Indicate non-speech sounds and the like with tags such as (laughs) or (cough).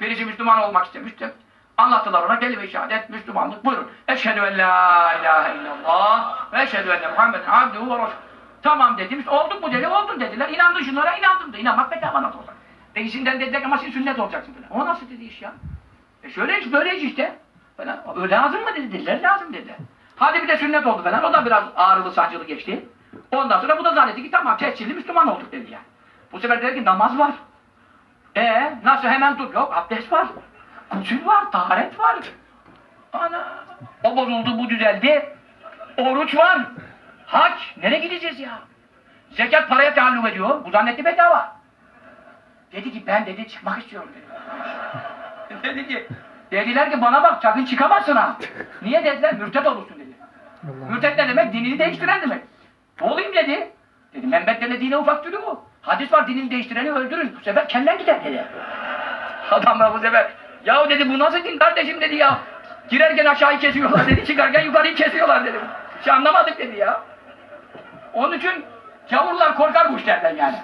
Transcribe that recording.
Birisi Müslüman olmak istemişti. Anlattılar ona kelime-i şehadet, Müslümanlık. Buyurun. Eşhedü en la ilahe illallah ve eşhedü enne Muhammeden abduhu ve resulühü. Tamam dedim. Olduk mu dedi. Oldun dediler. İnandın şunlara inandım da. İnanmak bedava nasıl olacak? Pekisinden dediler ki ama sen sünnet olacaksın falan. O nasıl dedi iş ya? E şöyle iş böyle iş işte. Falan. Öyle lazım mı dedi. Dediler lazım dedi. Hadi bir de sünnet oldu falan. O da biraz ağrılı sancılı geçti. Ondan sonra bu da zannetti ki tamam tescilli Müslüman olduk dedi yani. Bu sefer dedi ki namaz var. E nasıl hemen dur? Yok abdest var. Gusül var, taharet var. Ana. O bozuldu, bu düzeldi. Oruç var. Hac. Nereye gideceğiz ya? Zekat paraya taalluk ediyor. Bu zannetti bedava. Dedi ki ben dedi çıkmak istiyorum dedi. (laughs) dedi ki dediler ki bana bak sakın çıkamazsın ha. Niye dediler? Mürtet olursun dedi. Mürtet ne demek? Dinini değiştiren demek. Olayım dedi. Dedi Membetlerle dine ufak türü bu. Hadis var dinini değiştireni öldürün. Bu sefer kellen gider dedi. Adamlar bu sefer ya dedi bu nasıl din kardeşim dedi ya. Girerken aşağıyı kesiyorlar dedi. Çıkarken yukarıyı kesiyorlar dedi. Hiç anlamadık dedi ya. Onun için gavurlar korkar bu işlerden yani.